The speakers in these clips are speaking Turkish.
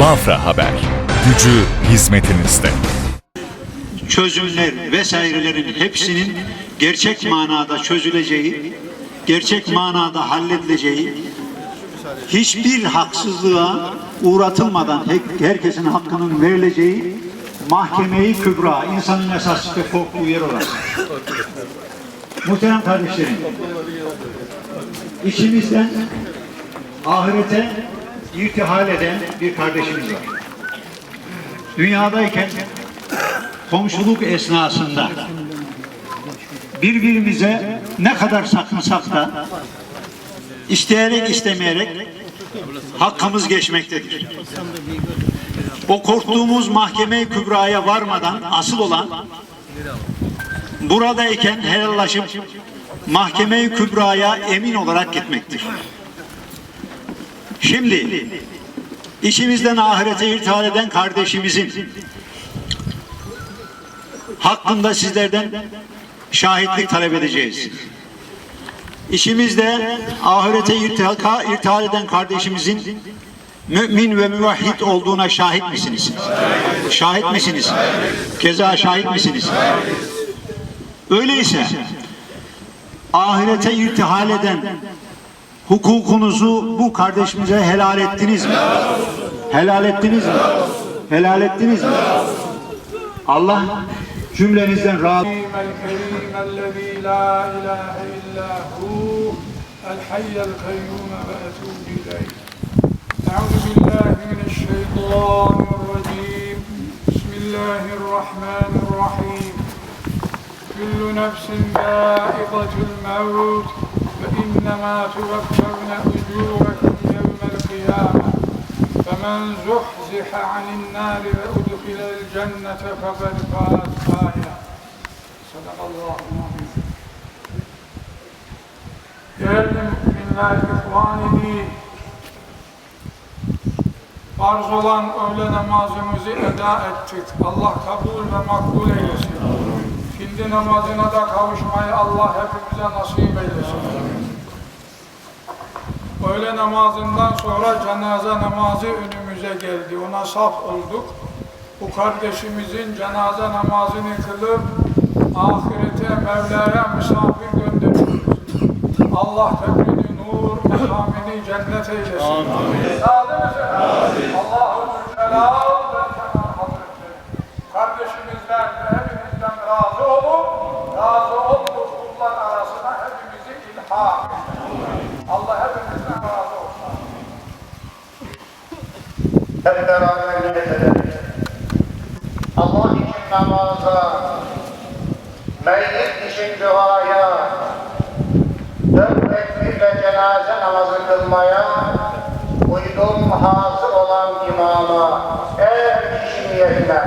Bafra Haber. Gücü hizmetinizde. çözümler vesairelerin hepsinin gerçek manada çözüleceği, gerçek manada halledileceği, hiçbir haksızlığa uğratılmadan her- herkesin hakkının verileceği mahkemeyi kübra, insanın esas ve korktuğu yer orası. Muhterem kardeşlerim, içimizden ahirete irtihal eden bir kardeşimiz var. Dünyadayken komşuluk esnasında birbirimize ne kadar sakınsak da isteyerek istemeyerek hakkımız geçmektedir. O korktuğumuz mahkeme kübraya varmadan asıl olan buradayken helallaşıp mahkeme kübraya emin olarak gitmektir. Şimdi içimizden ahirete irtihal eden kardeşimizin hakkında sizlerden şahitlik talep edeceğiz. İşimizde ahirete irtihaka, irtihal eden kardeşimizin mümin ve müvahhid olduğuna şahit misiniz? Şahit misiniz? Keza şahit misiniz? Öyleyse ahirete irtihal eden hukukunuzu bu kardeşimize helal ettiniz mi? Helal ettiniz mi? Helal ettiniz mi? Allah cümlenizden razı الكريم الذي لا إله إلا هو الحي القيوم وأتوب إليه أعوذ بالله من الشيطان الرجيم بسم الله الرحمن الرحيم كل نفس ذائقة الموت فإنما توفون أجوركم يوم القيامة فمن زحزح عن النار وأدخل الجنة فقد فاز فائزا صدق الله العظيم Değerli müminler, ihvan din, farz olan öğle namazımızı eda ettik. Allah kabul ve makbul eylesin. Şimdi namazına da kavuşmayı Allah hepimize nasip eylesin. Öğle namazından sonra cenaze namazı önümüze geldi. Ona saf olduk. Bu kardeşimizin cenaze namazını kılıp ahirete Mevla'ya misafir gönderiyoruz. Allah tebrini nur, makamini cennet eylesin. Amin. Allahu Zülcelal ve. Kardeşimizden beraber edelim. Allah için namaza, meyyit için duaya, dört tekbirle cenaze namazı kılmaya, uydum hazır olan imama, eğer kişi niyetine,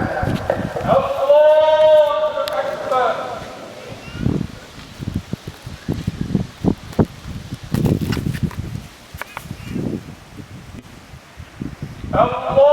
Allahu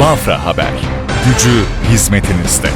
Bafra Haber. Gücü hizmetinizde.